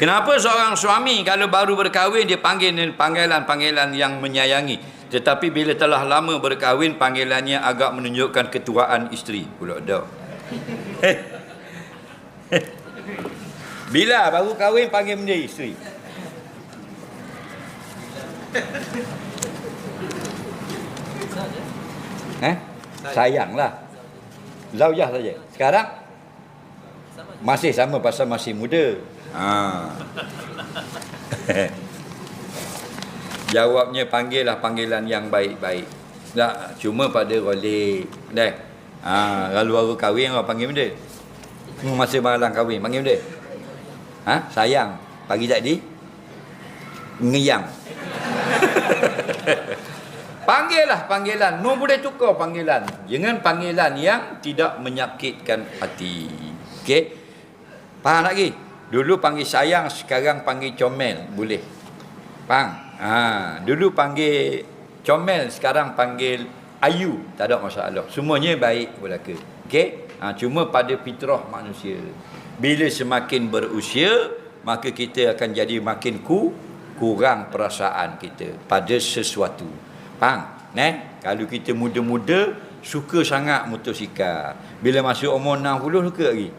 Kenapa seorang suami kalau baru berkahwin dia panggil panggilan-panggilan yang menyayangi. Tetapi bila telah lama berkahwin panggilannya agak menunjukkan ketuaan isteri. Pula dah. Bila baru kahwin panggil benda isteri. Eh? Sayanglah. Zaujah saja. Sekarang masih sama pasal masih muda. Ha. Jawabnya panggillah panggilan yang baik-baik. Tak, cuma pada rolik. Dah. Ha, kalau baru kahwin orang panggil benda. Hmm, Masa malam kahwin panggil benda. Ha? Sayang. Pagi tadi ngeyang. Panggillah panggilan. No boleh tukar panggilan. Jangan panggilan yang tidak menyakitkan hati. Okey? Faham lagi? Dulu panggil sayang, sekarang panggil comel. Boleh. Faham? Ha, dulu panggil comel, sekarang panggil ayu. Tak ada masalah. Semuanya baik berlaku. Okey? Ha, cuma pada fitrah manusia. Bila semakin berusia, maka kita akan jadi makin ku, kurang perasaan kita pada sesuatu. Faham? Ne? Kalau kita muda-muda suka sangat motosikal. Bila masuk umur 60 suka lagi.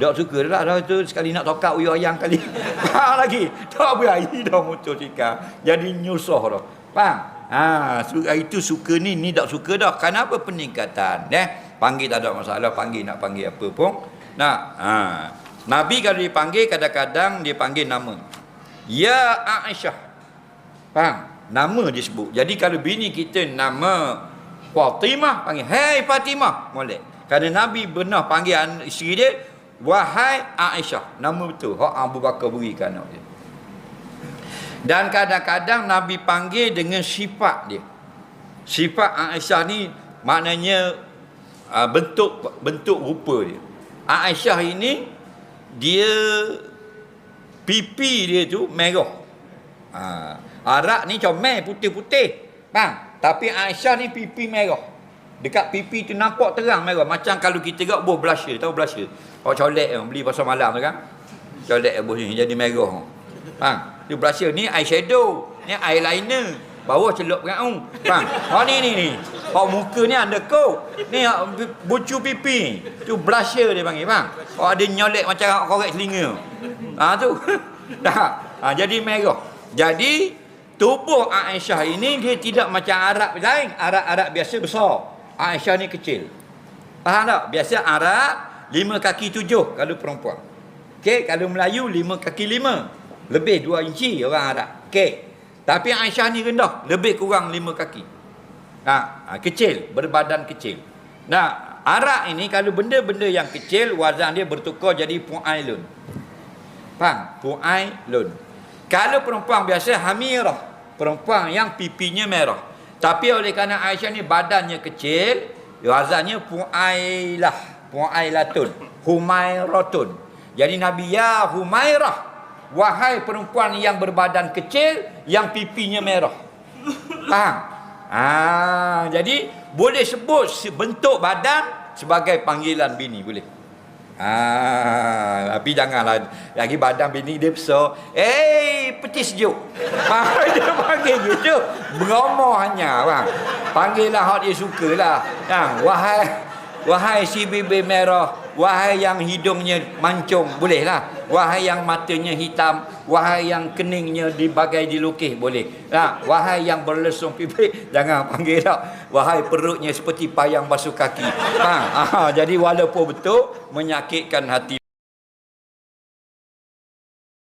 Tak suka dah dah tu sekali nak tokak uyuk ayang kali. Faham lagi? Tak berani dah motosikal. Jadi nyusah dah. Faham? Ha, itu suka ni, ni tak suka dah. Kenapa peningkatan? Ne? Panggil tak ada masalah, panggil nak panggil apa pun. Nak. Ha. Nabi kalau dipanggil kadang-kadang dia panggil nama. Ya Aisyah. Faham? Nama disebut. Jadi kalau bini kita nama Fatimah panggil, "Hai Fatimah." Boleh. Kerana Nabi benar panggil isteri dia, "Wahai Aisyah." Nama betul. Hak Abu Bakar berikan dia. Dan kadang-kadang Nabi panggil dengan sifat dia. Sifat Aisyah ni maknanya uh, bentuk bentuk rupa dia. Aisyah ini dia pipi dia tu merah. Ha. Arak ni comel putih-putih. Bang, tapi Aisyah ni pipi merah. Dekat pipi tu nampak terang merah. Macam kalau kita tengok buah blusher. Tahu blusher? Orang colek yang beli pasal malam tu kan. Colek buah ni jadi merah. Bang, tu blusher ni eyeshadow. Ni eyeliner. Bawah celup peraung. Bang, oh ni ni ni. Oh muka ni undercoat. Ni ah, bucu pipi. Tu blusher dia panggil bang. Oh ada nyolek macam korek telinga. Ha tu. Dah. Ha, jadi merah. Jadi tubuh Aisyah ini dia tidak macam Arab lain. Arab-Arab biasa besar. Aisyah ni kecil. Faham tak? Biasa Arab lima kaki tujuh kalau perempuan. Okey, kalau Melayu lima kaki lima. Lebih dua inci orang Arab. Okey. Tapi Aisyah ni rendah, lebih kurang lima kaki. Ha, ha, kecil, berbadan kecil. Nah, Arab ini kalau benda-benda yang kecil wazan dia bertukar jadi pu'ailun. Faham? Pu'ailun. Kalau perempuan biasa hamirah perempuan yang pipinya merah. Tapi oleh kerana Aisyah ni badannya kecil, wazannya puailah, puailatun, humairatun. Jadi Nabi ya Humairah, wahai perempuan yang berbadan kecil yang pipinya merah. Faham? Ah, jadi boleh sebut bentuk badan sebagai panggilan bini boleh. Ah, tapi janganlah lagi badan bini dia besar. Eh, hey, peti sejuk. Ah, dia panggil gitu. Beromoh hanya bang. Panggillah hak dia sukalah. Ha, wahai wahai si bibir merah, wahai yang hidungnya mancung, bolehlah. Wahai yang matanya hitam, wahai yang keningnya dibagai dilukis, boleh. Ha, wahai yang berlesung pipi, jangan panggil tak. Wahai perutnya seperti payang basuh kaki. Ha, ha, jadi walaupun betul menyakitkan hati